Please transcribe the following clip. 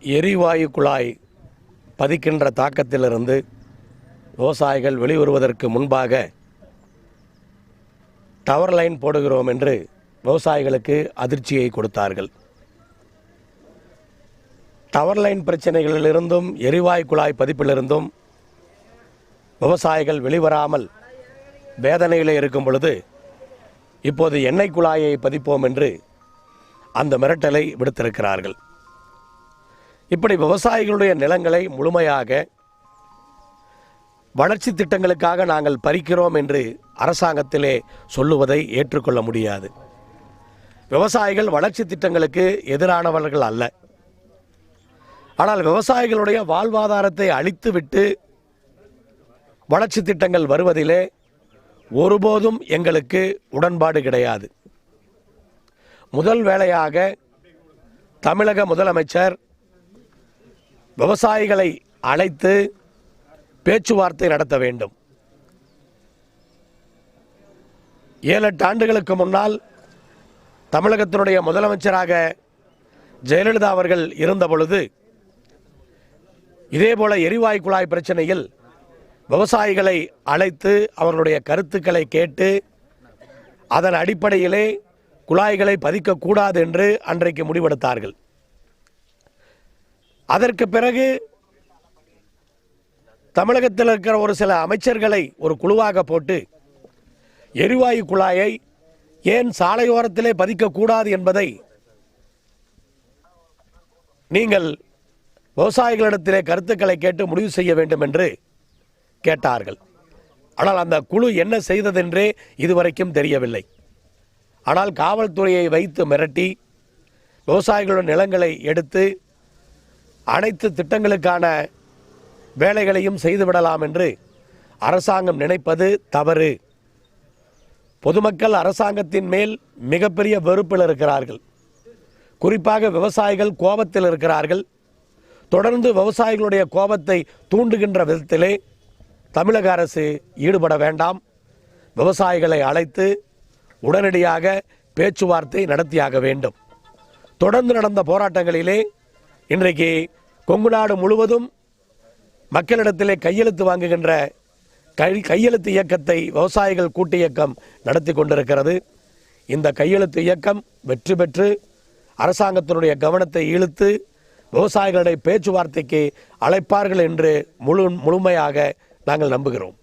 எரிவாயு குழாய் பதிக்கின்ற தாக்கத்திலிருந்து விவசாயிகள் வெளிவருவதற்கு முன்பாக டவர் லைன் போடுகிறோம் என்று விவசாயிகளுக்கு அதிர்ச்சியை கொடுத்தார்கள். டவர் லைன் பிரச்சனைகளிலிருந்தும் எரிவாயு குழாய் பதிப்பிலிருந்தும் விவசாயிகள் வெளிவராமல் வேதனையில் இருக்கும் பொழுது இப்போது எண்ணெய் குழாயை பதிப்போம் என்று அந்த மிரட்டலை விடுத்திருக்கிறார்கள். இப்படி விவசாயிகளுடைய நிலங்களை முழுமையாக வளர்ச்சி திட்டங்களுக்காக நாங்கள் பறிக்கிறோம் என்று அரசாங்கத்திலே சொல்லுவதை ஏற்றுக்கொள்ள முடியாது. விவசாயிகள் வளர்ச்சி திட்டங்களுக்கு எதிரானவர்கள் அல்ல. ஆனால் விவசாயிகளுடைய வாழ்வாதாரத்தை அழித்துவிட்டு வளர்ச்சி திட்டங்கள் வருவதிலே ஒருபோதும் எங்களுக்கு உடன்பாடு கிடையாது. முதல் வேளையாக தமிழக முதலமைச்சர் விவசாயிகளை அழைத்து பேச்சுவார்த்தை நடத்த வேண்டும். ஏழு எட்டு ஆண்டுகளுக்கு முன்னால் தமிழகத்தினுடைய முதலமைச்சராக ஜெயலலிதா அவர்கள் இருந்த பொழுது இதேபோல எரிவாயு குழாய் பிரச்சனையில் விவசாயிகளை அழைத்து அவர்களுடைய கருத்துக்களை கேட்டு அதன் அடிப்படையிலே குழாய்களை பதிக்கக்கூடாது என்று அன்றைக்கு முடிவெடுத்தார்கள். அதற்கு பிறகு தமிழகத்தில் இருக்கிற ஒரு சில அமைச்சர்களை ஒரு குழுவாக போட்டு எரிவாயு குழாயை ஏன் சாலையோரத்திலே பதிக்கக்கூடாது என்பதை நீங்கள் விவசாயிகளிடத்திலே கருத்துக்களை கேட்டு முடிவு செய்ய வேண்டும் என்று கேட்டார்கள். ஆனால் அந்த குழு என்ன செய்ததென்றே இதுவரைக்கும் தெரியவில்லை. ஆனால் காவல்துறையை வைத்து மிரட்டி விவசாயிகளுடன் நிலங்களை எடுத்து அனைத்து திட்டங்களுக்கான வேலைகளையும் செய்துவிடலாம் என்று அரசாங்கம் நினைப்பது தவறு. பொதுமக்கள் அரசாங்கத்தின் மேல் மிகப்பெரிய வெறுப்பில் இருக்கிறார்கள். குறிப்பாக விவசாயிகள் கோபத்தில் இருக்கிறார்கள். தொடர்ந்து விவசாயிகளுடைய கோபத்தை தூண்டுகின்ற விதத்திலே தமிழக அரசு ஈடுபட வேண்டாம். விவசாயிகளை அழைத்து உடனடியாக பேச்சுவார்த்தை நடத்தியாக வேண்டும். தொடர்ந்து நடந்த போராட்டங்களிலே இன்றைக்கு கொங்கு நாடு முழுவதும் மக்களிடத்திலே கையெழுத்து வாங்குகின்ற கை கையெழுத்து இயக்கத்தை விவசாயிகள் கூட்டு இயக்கம் நடத்தி கொண்டிருக்கிறது. இந்த கையெழுத்து இயக்கம் வெற்றி பெற்று அரசாங்கத்தினுடைய கவனத்தை இழுத்து விவசாயிகளுடைய பேச்சுவார்த்தைக்கு அழைப்பார்கள் என்று முழு முழுமையாக நாங்கள் நம்புகிறோம்.